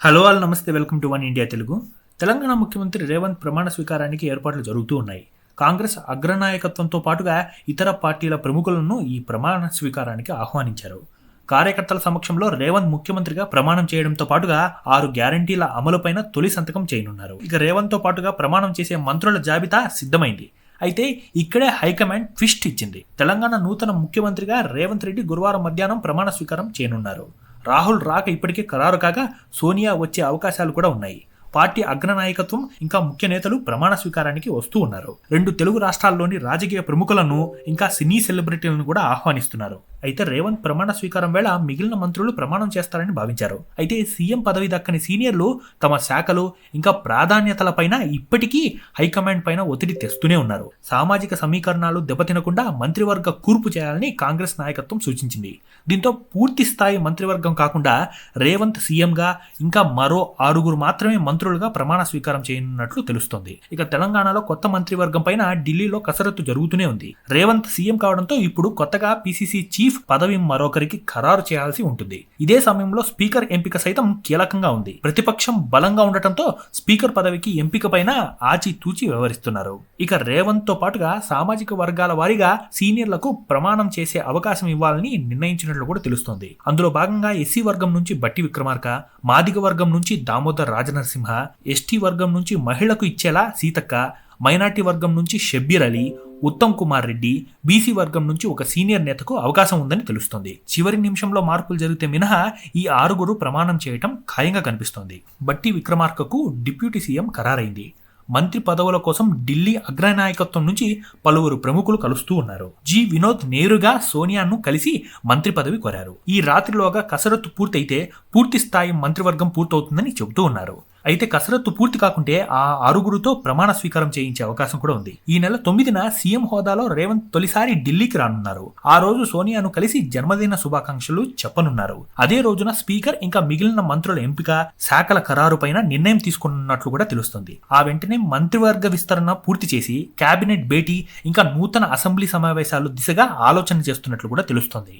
Hello all నమస్తే welcome to one India Telugu. Telangana ముఖ్యమంత్రి రేవంత్ ప్రమాణ స్వీకారానికి ఏర్పాట్లు జరుగుతూ ఉన్నాయి. కాంగ్రెస్ అగ్రనాయకత్వంతో పాటుగా ఇతర పార్టీల ప్రముఖులను ఈ ప్రమాణ స్వీకారానికి ఆహ్వానించారు. కార్యకర్తల సమక్షంలో రేవంత్ ముఖ్యమంత్రిగా ప్రమాణం చేయడంతో పాటుగా ఆరు గ్యారంటీల అమలుపైన తొలి సంతకం చేయనున్నారు. ఇక రేవంత్తో పాటుగా ప్రమాణం చేసే మంత్రుల జాబితా సిద్ధమైంది. అయితే ఇక్కడే హైకమాండ్ ట్విస్ట్ ఇచ్చింది. తెలంగాణ నూతన ముఖ్యమంత్రిగా రేవంత్ రెడ్డి గురువారం మధ్యాహ్నం ప్రమాణ స్వీకారం చేయనున్నారు. రాహుల్ రాక ఇప్పటికే ఖరారు కాగా సోనియా వచ్చే అవకాశాలు కూడా ఉన్నాయి. పార్టీ అగ్రనాయకత్వం ఇంకా ముఖ్య నేతలు ప్రమాణ స్వీకారానికి వస్తూ ఉన్నారు. రెండు తెలుగు రాష్ట్రాల్లోని రాజకీయ ప్రముఖులను ఇంకా సినీ సెలబ్రిటీలను కూడా ఆహ్వానిస్తున్నారు. అయితే రేవంత్ ప్రమాణ స్వీకారం వేళ మిగిలిన మంత్రులు ప్రమాణం చేస్తారని భావించారు. అయితే సీఎం పదవి దక్కని సీనియర్లు తమ శాఖలు ఇంకా ప్రాధాన్యతలపైన ఇప్పటికీ హైకమాండ్ పైన ఒత్తిడి తెస్తూనే ఉన్నారు. సామాజిక సమీకరణాలు దెబ్బతినకుండా మంత్రివర్గ కూర్పు చేయాలని కాంగ్రెస్ నాయకత్వం సూచించింది. దీంతో పూర్తి స్థాయి మంత్రివర్గం కాకుండా రేవంత్ సీఎంగా ఇంకా మరో ఆరుగురు మాత్రమే మంత్రులుగా ప్రమాణ స్వీకారం చేయనున్నట్లు తెలుస్తోంది. ఇక తెలంగాణలో కొత్త మంత్రివర్గం పైన ఢిల్లీలో కసరత్తు జరుగుతూనే ఉంది. రేవంత్ సీఎం కావడంతో ఇప్పుడు కొత్తగా పీసీసీ చీఫ్ పదవి మరొకరికి ఖరారు చేయాల్సి ఉంటుంది. ఇదే సమయంలో స్పీకర్ ఎంపిక సైతం కీలకంగా ఉంది. ప్రతిపక్షం బలంగా ఉండటంతో స్పీకర్ పదవికి ఎంపిక పైన ఆచితూచి వ్యవహరిస్తున్నారు. ఇక రేవంత్తో పాటుగా సామాజిక వర్గాల వారీగా సీనియర్లకు ప్రమాణం చేసే అవకాశం ఇవ్వాలని నిర్ణయించినట్లు కూడా తెలుస్తోంది. అందులో భాగంగా ఎస్సీ వర్గం నుంచి బట్టి విక్రమార్క మాదిగ వర్గం నుంచి దామోదర్ రాజనరసింహ ఎస్టీ వర్గం నుంచి మహిళకు ఇచ్చేలా సీతక్క మైనార్టీ వర్గం నుంచి షబ్బీర్ అలీ ఉత్తమ్ కుమార్ రెడ్డి బీసీ వర్గం నుంచి ఒక సీనియర్ నేతకు అవకాశం ఉందని తెలుస్తోంది. చివరి నిమిషంలో మార్పులు జరిగితే మినహా ఈ ఆరుగురు ప్రమాణం చేయటం ఖాయంగా కనిపిస్తోంది. బట్టి విక్రమార్కకు డిప్యూటీ సీఎం ఖరారైంది. మంత్రి పదవుల కోసం ఢిల్లీ అగ్రనాయకత్వం నుంచి పలువురు ప్రముఖులు కలుస్తూ ఉన్నారు. జి. వినోద్ నేరుగా సోనియాను కలిసి మంత్రి పదవి కోరారు. ఈ రాత్రిలోగా కసరత్తు పూర్తయితే పూర్తి స్థాయి మంత్రివర్గం పూర్తవుతుందని చెబుతూ ఉన్నారు. అయితే కసరత్తు పూర్తి కాకుంటే ఆ ఆరుగురుతో ప్రమాణ స్వీకారం చేయించే అవకాశం కూడా ఉంది. ఈ నెల తొమ్మిదిన సీఎం హోదాలో రేవంత్ తొలిసారి ఢిల్లీకి రానున్నారు. ఆ రోజు సోనియాను కలిసి జన్మదిన శుభాకాంక్షలు చెప్పనున్నారు. అదే రోజున స్పీకర్ ఇంకా మిగిలిన మంత్రుల ఎంపిక శాఖల ఖరారు పైన నిర్ణయం తీసుకున్నట్లు కూడా తెలుస్తుంది. ఆ వెంటనే మంత్రివర్గ విస్తరణ పూర్తి చేసి కేబినెట్ భేటీ ఇంకా నూతన అసెంబ్లీ సమావేశాలు దిశగా ఆలోచన చేస్తున్నట్లు కూడా తెలుస్తోంది.